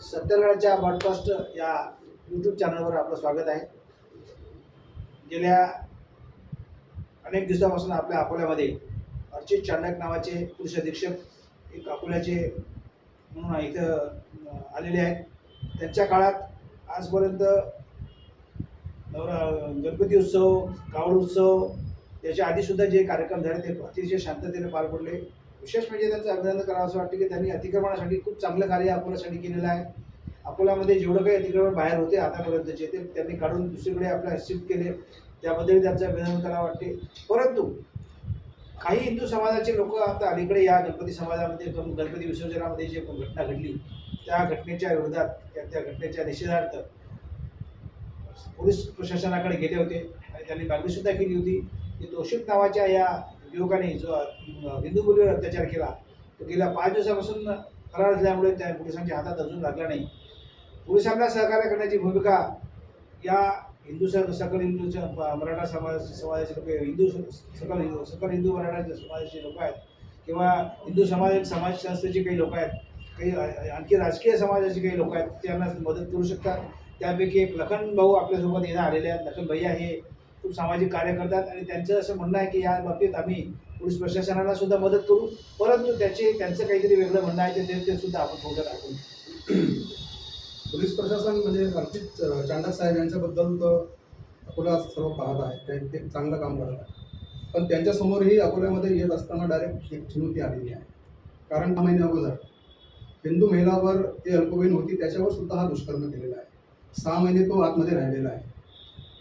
सत्तरगडाच्या broadcast या YouTube चॅनलवर आपलं स्वागत आहे. गेल्या अनेक दिवसापासून आपल्या अकोल्यामध्ये अर्चित चांडक नावाचे पुरुष अधीक्षक एक अकोल्याचे म्हणून इथं आलेले आहेत. त्यांच्या काळात आजपर्यंत नवरा गणपती उत्सव कावड उत्सव याच्या आधीसुद्धा जे कार्यक्रम झाले ते अतिशय शांततेने पार पडले. विशेष म्हणजे त्यांचं अभिनंदन करावं असं वाटतं की त्यांनी अतिक्रमणासाठी खूप चांगलं कार्य अकोल्यासाठी केलेलं आहे. अकोल्यामध्ये जेवढं काही अतिक्रमण बाहेर होते आतापर्यंतचे ते त्यांनी काढून दुसरीकडे आपल्या शिफ्ट केले. त्याबद्दल त्यांचं अभिनंदन करावं वाटते. परंतु काही हिंदू समाजाचे लोक आता अलीकडे या गणपती समाजामध्ये गणपती विसर्जनामध्ये जे घटना घडली त्या घटनेच्या विरोधात त्या त्या घटनेच्या निषेधार्थ पोलीस प्रशासनाकडे गेले होते आणि त्यांनी मागणीसुद्धा केली होती की तोशिक नावाच्या या युवकाने जो हिंदू मुलीवर अत्याचार केला तो गेल्या पाच दिवसापासून फरार झाल्यामुळे त्या पोलिसांच्या हातात अजून लागला नाही. पोलिसांना सहकार्य करण्याची भूमिका या हिंदू स- सकल हिंदूच्या मराठा समाज समाजाचे लोक हिंदू सकल हिंदू सकल हिंदू मराठा समाजाचे लोक आहेत किंवा हिंदू समाज समाज संस्थेचे काही लोक आहेत काही आणखी राजकीय समाजाचे काही लोक आहेत त्यांना मदत करू शकतात. त्यापैकी एक लखन भाऊ आपल्यासोबत येणं आलेले आहेत. लखन भैया हे खूप सामाजिक कार्य करतात आणि त्यांचं असं म्हणणं आहे की या बाबतीत आम्ही पोलीस प्रशासनाला सुद्धा मदत करू. परंतु त्याचे त्यांचं काहीतरी वेगळं म्हणणं आहे ते- ते सुद्धा आपण थोडं टाकू. पोलीस प्रशासन म्हणजे अर्चित चांडा साहेब यांच्याबद्दल तर अकोला सर्व पाहत आहे ते ते चांगलं काम करत आहे पण त्यांच्यासमोरही अकोल्यामध्ये येत असताना डायरेक्ट एक चुनौती आलेली आहे. कारण दहा महिन्या अगोदर हिंदू महिलावर ती अल्पवयीन होती त्याच्यावर सुद्धा हा दुष्कर्म केलेला आहे. सहा महिने तो आतमध्ये राहिलेला आहे.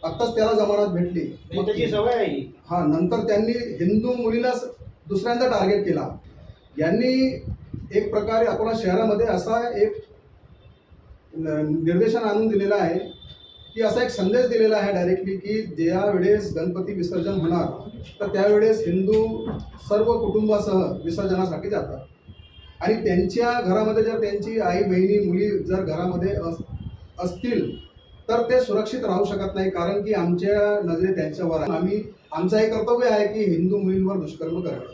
आत्ताच त्याला जमानत भेटली. म्हणजे त्याची सवय आहे ही. नंतर त्यांनी हिंदू मुलीलाच दुसऱ्यांदा टार्गेट केला. यांनी एक प्रकारे अकोला शहरामध्ये असा एक निर्देशन आणून दिलेला आहे की असा एक संदेश दिलेला आहे डायरेक्टली की ज्या वेळेस गणपती विसर्जन होणार तर त्यावेळेस हिंदू सर्व कुटुंबासह विसर्जनासाठी जातात. आणि त्यांच्या घरामध्ये जर त्यांची आई बहिणी मुली जर घरामध्ये अस असतील तर ते सुरक्षित राहू शकत नाही कारण की आमच्या नजरे त्यांच्यावर आम्ही आमचं हे कर्तव्य आहे की हिंदू मुलींवर दुष्कर्म करणं.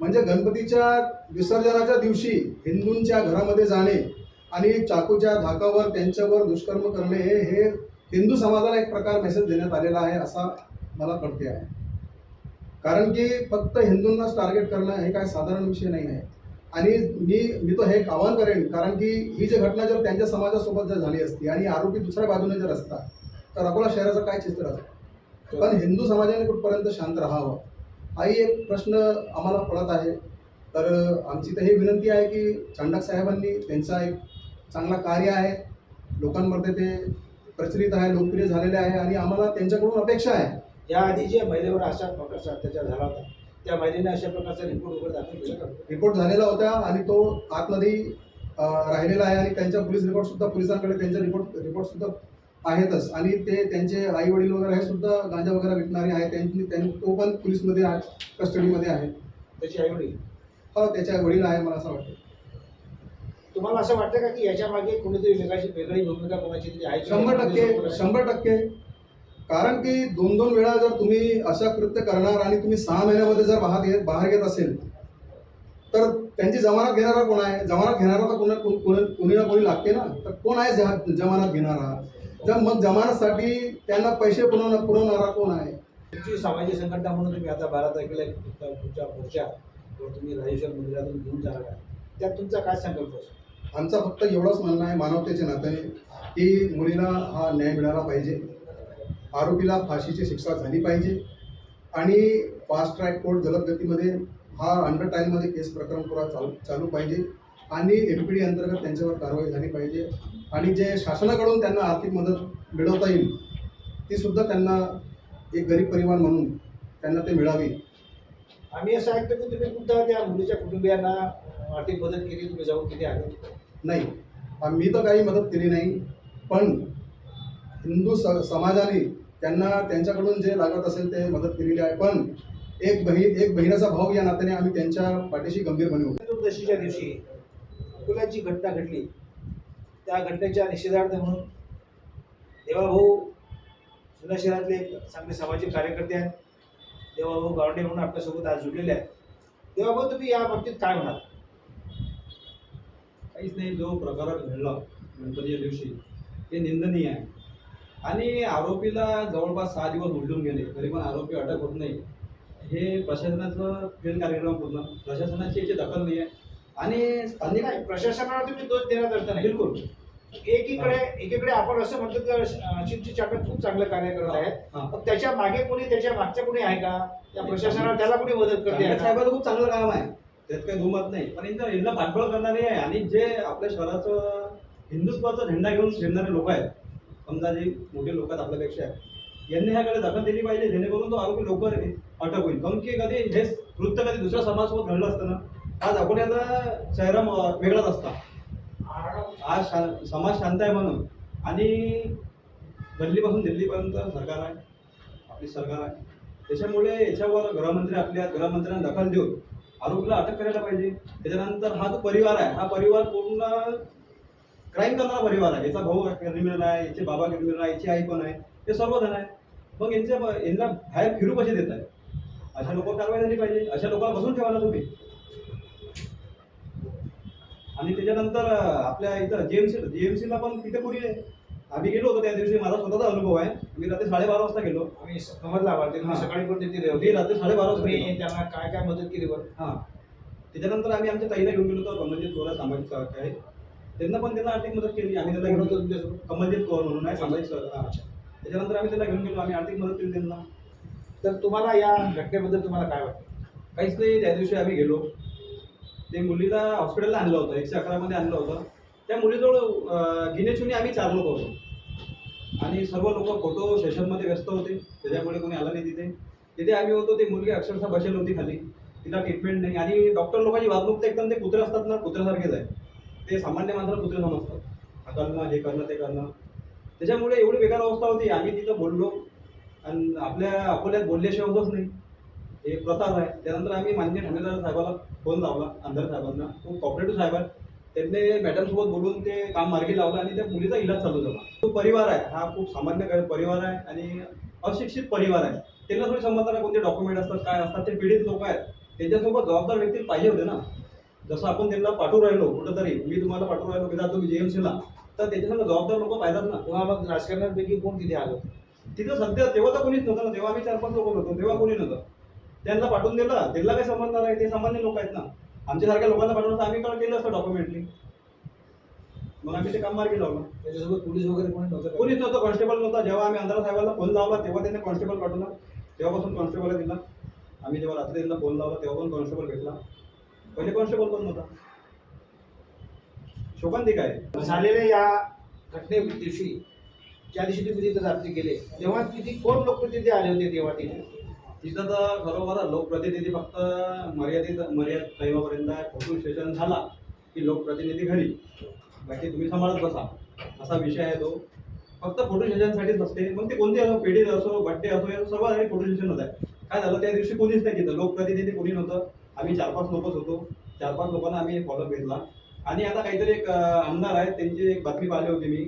म्हणजे गणपतीच्या विसर्जनाच्या दिवशी हिंदूंच्या घरामध्ये जाणे आणि चाकूच्या धाकावर त्यांच्यावर दुष्कर्म करणे हे हे हिंदू समाजाला एक प्रकार मेसेज देण्यात आलेला आहे असा मला कळते आहे. कारण की फक्त हिंदूंनाच टार्गेट करणं हे काय साधारण विषय नाही आहे. आणि मी मी तो हे एक आवाहन करेन कारण की ही जी घटना जर त्यांच्या समाजासोबत जर झाली असती आणि आरोपी दुसऱ्या बाजूने जर असता तर अकोला शहराचं काय चित्र असतं? पण हिंदू समाजाने कुठपर्यंत शांत राहावं? हाही एक प्रश्न आम्हाला पडत आहे. तर आमची तर ही विनंती आहे की चांडक साहेबांनी त्यांचा एक चांगला कार्य आहे. लोकांमध्ये ते प्रचलित आहे लोकप्रिय झालेले आहे आणि आम्हाला त्यांच्याकडून अपेक्षा आहे. याआधी जे महिलेवर अशा प्रकारचा अत्याचार झाला होता त्या महिलेने अशा प्रकारचा रिपोर्ट वगैरे दाखल केला. रिपोर्ट झालेला होता आणि तो आतमध्ये राहिलेला आहे आणि त्यांच्या पोलीस रिपोर्ट सुद्धा पोलिसांकडे त्यांचे रिपोर्ट रिपोर्ट सुद्धा आहेतच. आणि ते त्यांचे आई वडील वगैरे हे सुद्धा गांजा वगैरे विकणारे आहेत. त्यांनी त्यांनी तो पण पोलीसमध्ये आहे कस्टडीमध्ये आहे. त्याची आईवडील? हो त्याच्या वडील आहे मला असं वाटतं. तुम्हाला असं वाटतं का की याच्या मागे कोणीतरी वेगळी वेगळी भूमिका कोणाची आहे? शंभर टक्के शंभर टक्के कारण की दोन दोन वेळा जर तुम्ही अशा कृत्य करणार आणि तुम्ही सहा महिन्यामध्ये जर बाहेर येत बाहेर घेत असेल तर त्यांची जमानत घेणारा कोण आहे? जमानत घेणारा तर कोणा कोण- ना कोणी लागते ना. तर कोण आहे जमानत घेणारा? जर मग जमानतसाठी त्यांना पैसे पुरवणार पुरवणारा कोण आहे? तुमची सामाजिक संघटना म्हणून तुम्ही आता बारा तारखेला तुमच्या मोर्चा तुम्ही राजेश्वर मंदिरातून घेऊन जाणार आहे. त्यात तुमचा काय संकल्प असेल आमचा फक्त एवढंच म्हणणं आहे मानवतेच्या नात्याने की मुलीला हा न्याय मिळाला पाहिजे. आरोपीला फाशीची शिक्षा झाली पाहिजे. आणि फास्ट ट्रॅक कोर्ट जलद गतीमध्ये हा अंडर टाईममध्ये केस प्रकरण पुरा चालू चालू पाहिजे. आणि एम पी डी अंतर्गत त्यांच्यावर कारवाई झाली पाहिजे. आणि जे शासनाकडून त्यांना आर्थिक मदत मिळवता येईल ती सुद्धा त्यांना एक गरीब परिवार म्हणून त्यांना ते मिळावी. आम्ही असं ऐकतो की तुम्ही सुद्धा त्या मुलीच्या कुटुंबियांना आर्थिक मदत केली तुम्ही जाऊन किती आले? नाही. आम्ही तर काही मदत केली नाही. पण हिंदू स समाजाने त्यांना त्यांच्याकडून जे लागत असेल ते मदत केलेली आहे. पण एक बहीण एक बहिणाचा भाऊ या नात्याने आम्ही त्यांच्या पाठीशी गंभीरपणे होतो. चतुर्दशीच्या दिवशी अकोल्याची घटना घडली. त्या घटनेच्या निषेधार्थ म्हणून देवाभाऊ जुन्या शहरातले एक चांगले सामाजिक कार्यकर्ते आहेत. देवाभाऊ गावंडे म्हणून आपल्यासोबत आज जुळलेले आहेत. देवाभाऊ तुम्ही या बाबतीत काय म्हणाल? काहीच नाही जो प्रकार घडला गणपतीच्या दिवशी हे निंदनीय आहे. आणि आरोपीला जवळपास सहा दिवस उलटून गेले तरी पण आरोपी अटक होत नाही. हे प्रशासनाचं फेल कार्यक्रम पूर्ण. प्रशासनाची याची दखल नाही आहे. आणि स्थानिक नाही, प्रशासनाला तुम्ही दोष देण्यात अर्थ नाही. बिलकुल. एकीकडे एकीकडे आपण असं म्हणतो की अजितजी चाकण खूप चांगलं कार्य करत आहेत. हा. मग त्याच्यामागे कोणी त्याच्या मागच्या कोणी आहे का? त्या प्रशासनाला त्याला कोणी मदत करते आहे चांगल्या का? साहेबाचं खूप चांगलं काम आहे. त्यात काही दुमत नाही. पण यांचं यांना पाठबळ करणारे आहे. आणि जे आपल्या शहराचं हिंदुत्वाचा झेंडा घेऊन फिरणारे लोक आहेत समजा जे मोठे लोक आहेत आपल्यापेक्षा यांनी ह्याकडे दखल दिली पाहिजे जेणेकरून तो आरोपी लवकर अटक होईल. काऊन की कधी हे वृत्त कधी दुसऱ्या समाजासोबत घडलं असतं ना आज अकोल्याचा चेहरा वेगळाच असता. आज समाज शांत आहे म्हणून. आणि गल्लीपासून दिल्लीपर्यंत सरकार आहे आपली सरकार आहे. त्याच्यामुळे याच्यावर गृहमंत्री आपल्या गृहमंत्र्यांना दखल देऊन आरोपीला अटक करायला पाहिजे. त्याच्यानंतर हा जो परिवार आहे हा परिवार पूर्ण क्राईम करणारा परिवार आहे. याचा भाऊ क्रिमिनल आहे याचे बाबा क्रिमिनल आहे याची आई पण आहे. हे सर्वजण आहे. मग यांच्या यांना बाहेर फिरू कसे देत आहे अशा लोक कारवाई झाली पाहिजे. अशा लोकांना बसून ठेवा ना तुम्ही. आणि त्याच्यानंतर आपल्या इथं जीएमसी जीएमसीला पण तिथे कोणी आम्ही गेलो होतो त्या दिवशी. माझा स्वतःचा अनुभव आहे. मी रात्री साडेबारा वाजता गेलो. आम्ही समजला हा. सकाळी पण तिथे होते रात्री साडेबारा वाजता त्यांना काय काय मदत केली बरं? हां. त्याच्यानंतर आम्ही आमच्या ताईला घेऊन गेलो होतो. कौर आहे, सामाजिक सहकारी आहे त्यांना पण त्यांना आर्थिक मदत केली. आम्ही त्याला घेऊन होतं. तुमच्यासोबत? कमलजीत कौर म्हणून आहे सामाजिक हां. त्याच्यानंतर आम्ही त्याला घेऊन गेलो. आम्ही आर्थिक मदत केली त्यांना. तर तुम्हाला या घटनेबद्दल तुम्हाला काय वाटतं? काहीच नाही. त्या दिवशी आम्ही गेलो. ते मुलीला हॉस्पिटलला आणलं होतं. एकशे अकरामध्ये आणलं होतं. त्या मुलीजवळ गिनेचुनी आम्ही चार लोक होतो. आणि सर्व लोक फोटो सेशनमध्ये व्यस्त होते. त्याच्यामुळे कोणी आला नाही तिथे. तिथे आम्ही होतो. ते मुलगी अक्षरशः बसेल होती खाली. तिला ट्रीटमेंट नाही. आणि डॉक्टर लोकांची वागणूक तर एकदम ते कुत्रे असतात ना. कुत्र्यासारखेच आहे. ते सामान्य माणसाला कुत्रे समजतात करणं हे करणं ते करणं. त्याच्यामुळे एवढी बेकार अवस्था होती. आम्ही तिथं बोललो. आणि आपल्या अकोल्यात बोलल्याशिवाय होतच नाही. हे प्रताप आहे. त्यानंतर आम्ही मान्य ठाणेदार साहेबाला फोन लावला अंधार साहेबांना. तो कॉपरेटिव्ह साहेब आहे. त्यांनी मॅडमसोबत बोलून ते काम मार्गी लावलं आणि त्या मुलीचा इलाज चालू झाला. तो परिवार आहे. हा खूप सामान्य परिवार आहे आणि अशिक्षित परिवार आहे. त्यांना थोडी समजणार कोणते डॉक्युमेंट असतात काय असतात ते पीडित लोक आहेत. त्यांच्यासोबत जबाबदार व्यक्ती पाहिजे होते ना. जसं आपण त्यांना पाठवून राहिलो कुठंतरी मी तुम्हाला पाठवून राहिलो की तुम्ही जेएमसीला तर त्याच्यासंग जबाबदार लोक पाहिजेत ना. तेव्हा मग राजकारणापैकी कोण तिथे आलं? तिथं सध्या तेव्हा तर कोणीच नव्हतं ना तेव्हा आम्ही चार पाच लोक होतो तेव्हा कोणी नव्हतं. त्यांना पाठवून दिलं त्यांना काय समजणार आहे ते सामान्य लोक आहेत ना. आमच्यासारख्या लोकांना पाठवलं तर आम्ही काय केलं असतं डॉक्युमेंटली मग आम्ही ते काम मार्गी लावलं. त्याच्यासोबत पोलीस वगैरे कोणी नव्हतं? कोणीच नव्हतं कॉन्स्टेबल नव्हता. जेव्हा आम्ही अंधारा साहेबांना फोन लावला तेव्हा त्यांनी कॉन्स्टेबल पाठवला. तेव्हापासून कॉन्स्टेबल दिला. आम्ही जेव्हा रात्री त्यांना फोन लावला तेव्हा पण कॉन्स्टेबल भेटला. पहिले कॉन्स्टेबल पण नव्हता? शोकांतिक आहे. झालेल्या या घटने दिवशी ज्या दिवशी तुम्ही तिथे रात्री गेले तेव्हा तिथे कोण लोक तिथे आले होते तेव्हा तिथे? तिथं तर खरोखर लोकप्रतिनिधी फक्त मर्यादित मर्यादित टाईमापर्यंत फोटो सेशन झाला की लोकप्रतिनिधी घरी. बाकी तुम्ही सांभाळत बसा. असा विषय आहे तो. फक्त फोटो सेशनसाठीच असते मग ते कोणते असो पेढी असो बड्डे असो या सर्व फोटो सेशनच आहे. काय झालं? त्या दिवशी कोणीच नाही तिथं. लोकप्रतिनिधी कोणी नव्हतं. आम्ही चार पाच लोकच होतो. चार पाच लोकांना आम्ही फॉलोअप घेतला. आणि आता काहीतरी एक आमदार आहेत त्यांची एक बातमी पाहिली होती मी.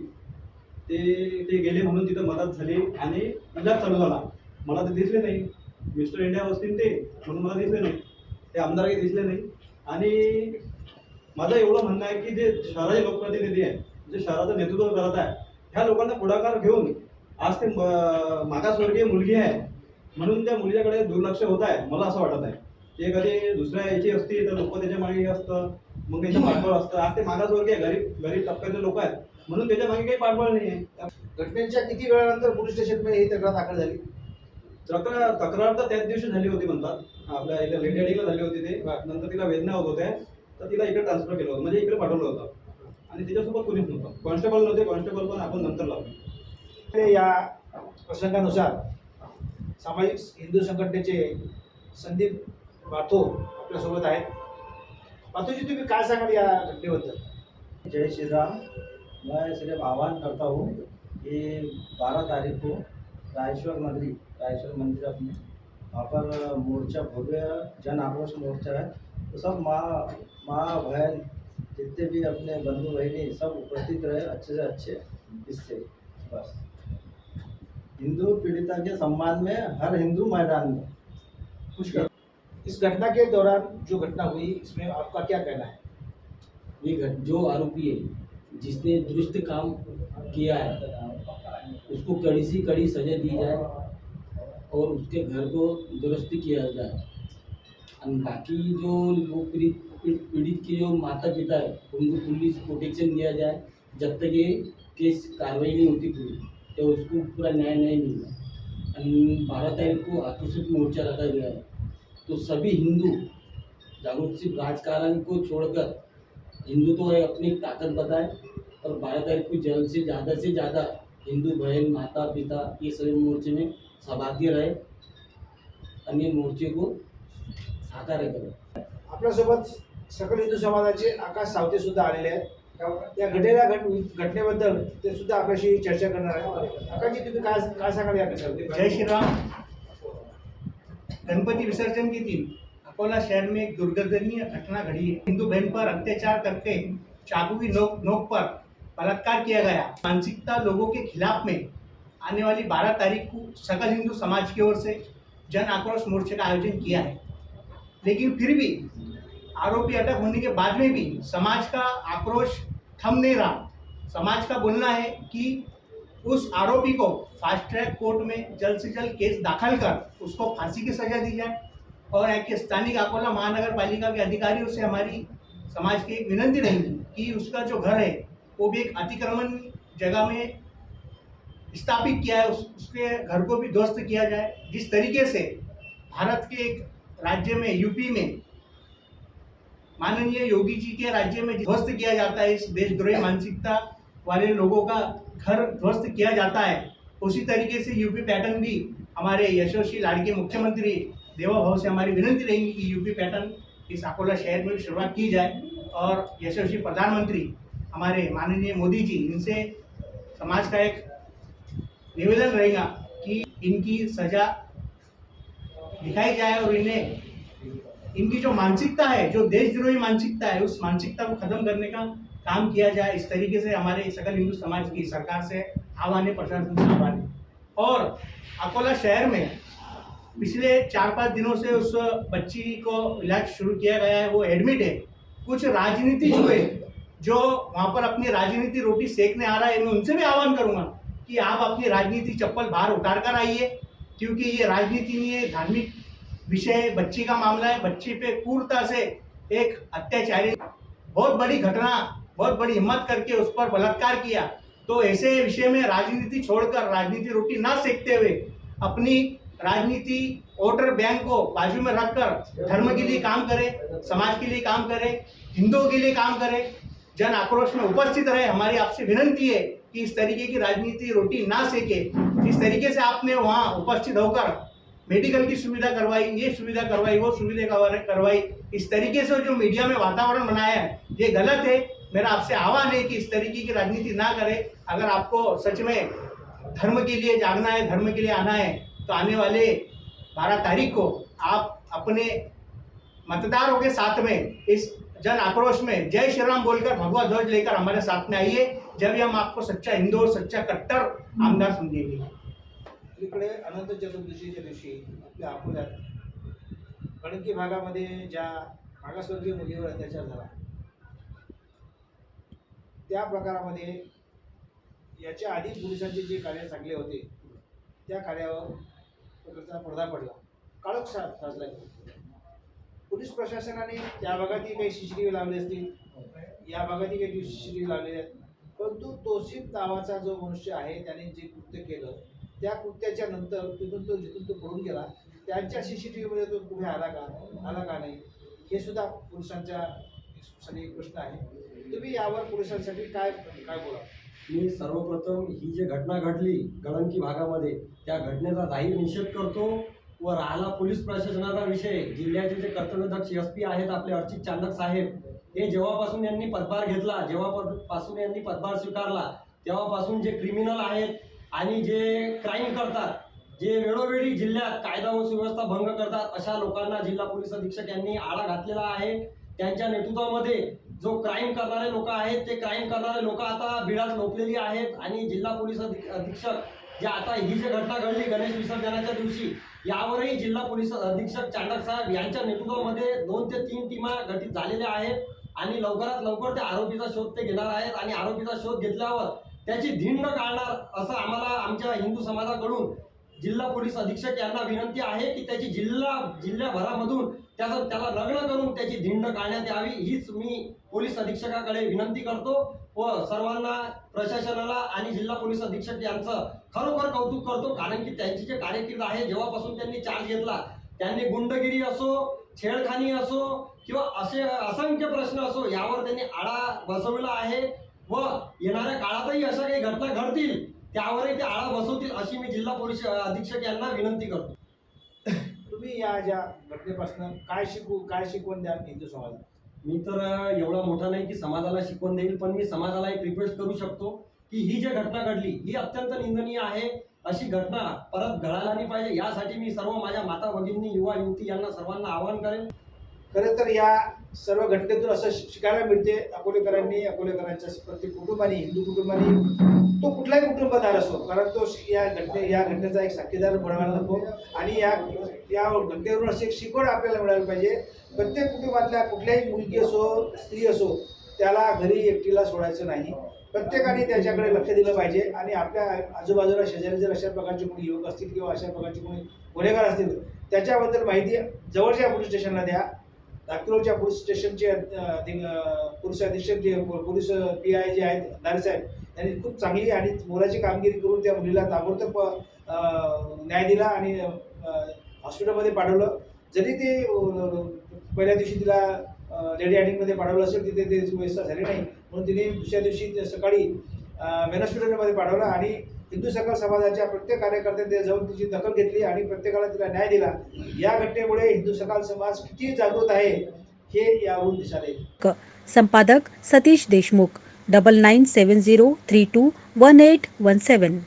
ते ते गेले म्हणून तिथं मदत झाली आणि इलाज चालू झाला. मला ते दिसले नाही. मिस्टर इंडिया असतील ते म्हणून मला दिसले नाही. ते आमदार काही दिसले नाही. आणि माझं एवढं म्हणणं आहे की जे शहराचे लोकप्रतिनिधी आहे जे शहराचं नेतृत्व करत आहे ह्या लोकांना पुढाकार घेऊन आज ते मागासवर्गीय मुलगी आहे. म्हणून त्या मुलीच्याकडे दुर्लक्ष होत आहे मला असं वाटत आहे. ते कधी दुसऱ्या याची असती तर लोक त्याच्यामागे असतं मग त्यांचं पाठबळ असतं. आज ते मागासवर्गीय गरीब गरीब टप्प्यातले लोक आहेत. म्हणून त्याच्यामागे काही पाठबळ नाही आहे घटनेच्या किती वेळानंतर पोलीस स्टेशनमध्ये ही तक्रार दाखल झाली? तक्रार तक्रार तर त्याच दिवशी झाली होती म्हणतात. आपल्या इथे लेडियाडीला झाली होती ते. नंतर तिला वेदना होत होत्या. तर तिला इकडे ट्रान्सफर केलं होतं. म्हणजे इकडे पाठवलं होतं. आणि तिच्यासोबत कोणीच नव्हतं. कॉन्स्टेबल नव्हते. कॉन्स्टेबल पण आपण नंतर लावले ते या प्रसंगानुसार सामाजिक हिंदू संघटनेचे संदीप माथो आपल्यासोबत आहेत. माथोजी तुम्ही काय सांगाल या घटनेबद्दल? जय श्रीराम. मैं सिर्फ आह्वान करता हूँ कि बारह तारीख को रायश्वर मंदिर रायश्वर मंदिर अपने वहाँ पर मोर्चा भव्य जन आक्रोश मोर्चा है। तो सब माँ माँ बहन जितने भी अपने बंधु बहनी सब उपस्थित रहे अच्छे से अच्छे इससे बस। हिंदू पीड़िता के सम्मान में हर हिंदू मैदान में खुश कर इस घटना के दौरान जो घटना हुई, इसमें आपका क्या कहना है? ये घट, जो आरोपी है, जिसने दुरुस्त काम किया है, उसको कड़ी सी कड़ी सजा दी जाए और उसके घर को दुरुस्त किया जाए। बाकी जो लोग पीड़ित पीड़ित के जो माता पिता है, उनको पुलिस प्रोटेक्शन दिया जाए, जब तक ये केस कार्रवाई नहीं होती पूरी तो उसको पूरा न्याय नहीं मिलता। बारह तारीख को आक्रोशित मोर्चा रखा गया है। तो सभी हिंदू जागरूक सिर्फ राजकारण को छोड़कर हिंदू तो है अपनी ताकत बताए और बारह तारीख को जल्द से ज़्यादा से ज़्यादा हिंदू बहन माता पिता ये सभी मोर्चे में सहभागी रहे आणि मोर्चे को साकार करें। आपल्यासोबत सकल हिंदू समाजाचे आकाश सावते सुद्धा आलेले आहेत. या घडलेल्या घट घटनेबद्दल ते सुद्धा आपल्याशी चर्चा करणार आहेत आकाशजी तुम्ही काय काय सांगाल या कशावर जय श्री राम गणपति विसर्जन के दिन अकोला शहर में एक दुर्घटनीय घटना घड़ी है। हिंदू बहन पर अत्याचार करके चाकू की नोक नोक पर बलात्कार किया गया। मानसिकता लोगों के खिलाफ में आने वाली 12 तारीख को सकल हिंदू समाज की ओर से जन आक्रोश मोर्चे का आयोजन किया है। लेकिन फिर भी आरोपी अटक होने के बाद में भी समाज का आक्रोश थम नहीं रहा। समाज का बोलना है कि उस आरोपी को फास्ट ट्रैक कोर्ट में जल्द से जल्द केस दाखिल कर उसको फांसी की सजा दी जाए। और एक स्थानीय अकोला महानगर पालिका के अधिकारियों से हमारी समाज की एक विनंती रहेगी कि उसका जो घर है वो भी एक अतिक्रमण जगह में स्थापित किया है उस, उसके घर को भी ध्वस्त किया जाए। जिस तरीके से भारत के एक राज्य में यूपी में माननीय योगी जी के राज्य में ध्वस्त किया जाता है इस देशद्रोही मानसिकता वाले लोगों का घर ध्वस्त किया जाता है। उसी तरीके से यूपी पैटर्न भी हमारे यशस्वी लाड़के मुख्यमंत्री देवा भाव से हमारी विनंती रहेगी कि यूपी पैटर्न इस अकोला शहर में शुरुआत की जाए और यशस्वी प्रधानमंत्री, हमारे माननीय मोदी जी, इनसे समाज का एक निवेदन रहेगा कि इनकी सजा दिखाई जाए और इन्हें, इनकी जो मानसिकता है, जो देशद्रोही मानसिकता है, उस मानसिकता को खत्म करने का काम किया जाए इस तरीके से हमारे सकल हिंदू समाज की सरकार से आह्वान है प्रशासन से आह्वान है। और अकोला शहर में पिछले चार पाँच दिनों से उस बच्ची को इलाज शुरू किया गया है वो एडमिट है। कुछ राजनीति हुए जो वहाँ पर अपनी राजनीति रोटी सेकने आ रहा है मैं उनसे भी आह्वान करूँगा कि आप अपनी राजनीति चप्पल बाहर उतार कर आइए क्योंकि ये राजनीति नहीं है धार्मिक विषय बच्ची का मामला है। बच्ची पे पूर्णता से एक अत्याचारी बहुत बड़ी घटना बहुत बड़ी हिम्मत करके उस पर बलात्कार किया। तो ऐसे विषय में राजनीति छोड़कर राजनीति रोटी ना सेकते हुए अपनी राजनीति वोटर बैंक को बाजू में रखकर धर्म के लिए काम करे, समाज के लिए काम करे, हिंदुओं के लिए काम करे। जन आक्रोश में उपस्थित रहे। हमारी आपसे विनंती है कि इस तरीके की राजनीति रोटी ना सेके। जिस तरीके से आपने वहाँ उपस्थित होकर मेडिकल की सुविधा करवाई, ये सुविधा करवाई, वो सुविधा करवाई, इस तरीके से जो मीडिया में वातावरण बनाया है, ये गलत है। मेरा आपसे आह्वान है कि इस तरीके की राजनीति ना करें। अगर आपको सच में धर्म के लिए जागना है धर्म के लिए आना है तो आने वाले बारह तारीख को आप अपने मतदारों के साथ में इस जन आक्रोश में जय श्री राम बोलकर भगवा ध्वज लेकर हमारे साथ में आइए। जब हम आपको सच्चा हिंदू और सच्चा कट्टर आमदार समझेंगे। इकडे अनंत चतुर्दशीच्या दिवशी आपल्या अकोल्यात कणकी भागामध्ये ज्या मागासवर्गीय मुलीवर अत्याचार झाला त्या प्रकारामध्ये याच्या आधी पोलिसांचे जे कार्य चांगले होते त्या कार्यावर त्याचा पडदा पडला. काळोख सा साजला पोलीस प्रशासनाने त्या भागातही काही सी सी टी व्ही लावले असतील या भागातही काही सी सी टी व्ही लावलेले आहेत. परंतु तोसिफ नावाचा जो मनुष्य आहे त्याने जे कृत्य केलं त्या कृत्याच्या नंतर तिथून तो जिथून तो पळून गेला त्यांच्या सी सी टी व्हीमध्ये तो पुढे आला का आला का नाही हे सुद्धा पुरुषांच्या प्रश्न आहे. तुम्ही यावर पुरुषांसाठी काय काय बोला? मी सर्वप्रथम ही जी घटना घडली गळंकी भागामध्ये त्या घटनेचा जाहीर निषेध करतो व राहिला पोलीस प्रशासनाचा विषय जिल्ह्याचे जे कर्तव्यदक्ष एस पी आहेत आपले अर्चित चांदक साहेब हे जेव्हापासून यांनी पदभार घेतला जेव्हापासून यांनी पदभार स्वीकारला तेव्हापासून जे क्रिमिनल आहेत आणि जे क्राईम करतात जे वेळोवेळी जिल्ह्यात कायदा व सुव्यवस्था भंग करतात अशा लोकांना जिल्हा पोलीस अधीक्षक यांनी आळा घातलेला आहे. त्यांच्या नेतृत्वामध्ये जो क्राईम करणारे लोक आहेत ते क्राईम करणारे लोक आता बिडात लोपलेली आहेत आणि जिल्हा पोलीस अधीक्षक जे आता ही जी घटना घडली गणेश विसर्जनाच्या दिवशी यावरही जिल्हा पोलीस अधीक्षक चांडक साहेब यांच्या नेतृत्वामध्ये दोन ते तीन टीमा गठीत झालेल्या आहेत आणि लवकरात लवकर त्या आरोपीचा शोध ते घेणार आहेत आणि आरोपीचा शोध घेतल्यावर त्याची धिंड काढणार असं आम्हाला आमच्या हिंदू समाजाकडून जिल्हा पोलीस अधीक्षक यांना विनंती आहे की त्याची जिल्हा जिल्ह्याभरामधून त्याचं त्याला लग्न करून त्याची धिंड काढण्यात यावी. हीच मी पोलीस अधीक्षकाकडे विनंती करतो व सर्वांना प्रशासनाला आणि जिल्हा पोलीस अधीक्षक यांचं खरोखर कौतुक करतो कारण की त्यांची जे कार्यकिर्द आहे जेव्हापासून त्यांनी चार्ज घेतला त्यांनी गुंडगिरी असो छेडखानी असो किंवा असे असंख्य प्रश्न असो यावर त्यांनी आळा बसवला आहे व येणाऱ्या काळातही अशा काही घटना घडतील त्यावरही ते आळा बसवतील अशी मी जिल्हा पोलीस अधीक्षक यांना विनंती करतो. तुम्ही या ज्या घटनेपासून काय शिकू काय शिकवण द्याल हिंदू समाजाला? मी तर एवढा मोठा नाही की समाजाला शिकवण देईल पण मी समाजाला एक रिक्वेस्ट करू शकतो की ही जी घटना घडली ही अत्यंत निंदनीय आहे. अशी घटना परत घडायला नाही पाहिजे यासाठी मी सर्व माझ्या माता भगिनी युवा युवती यांना सर्वांना आवाहन करेन. खरं तर या सर्व घटनेतून असं शिकायला मिळते. अकोलेकरांनी अकोलेकरांच्या प्रत्येक कुटुंबाने हिंदू कुटुंबाने तो कुठलाही कुटुंबधार असो कारण तो या घटने या घटनेचा एक साक्षीदार बनवायला नको. आणि या या घटनेवरून अशी एक शिकवण आपल्याला मिळाली पाहिजे. प्रत्येक कुटुंबातल्या कुठल्याही मुलगी असो स्त्री असो त्याला घरी एकटीला सोडायचं नाही. प्रत्येकाने त्याच्याकडे लक्ष दिलं पाहिजे. आणि आपल्या आजूबाजूला शेजारी जर अशा प्रकारचे कोणी युवक असतील किंवा अशा प्रकारचे कोणी गुन्हेगार असतील त्याच्याबद्दल माहिती जवळच्या पोलीस स्टेशनला द्या. नागपूरच्या पोलीस स्टेशनचे पोलीस अधीक्षक जे पोलीस पी आय जे आहेत दारे साहेब त्यांनी खूप चांगली आणि मोलाची कामगिरी करून त्या मुलीला ताबडतोब न्याय दिला आणि हॉस्पिटलमध्ये पाठवलं. जरी ते पहिल्या दिवशी तिला लेडी ॲडिंगमध्ये पाठवलं असेल तिथे ते व्यवस्था झाली नाही म्हणून तिने दुसऱ्या दिवशी सकाळी मेन हॉस्पिटलमध्ये पाठवलं आणि हिंदू सकल समाजाच्या प्रत्येक कार्यकर्त्यांनी जाऊन तिची दखल घेतली आणि प्रत्येकाला तिला न्याय दिला. या घटनेमुळे हिंदू सकाल समाज किती जागृत आहे हे यावरून दिसाले संपादक Satish Deshmukh double nine seven zero three two one eight one seven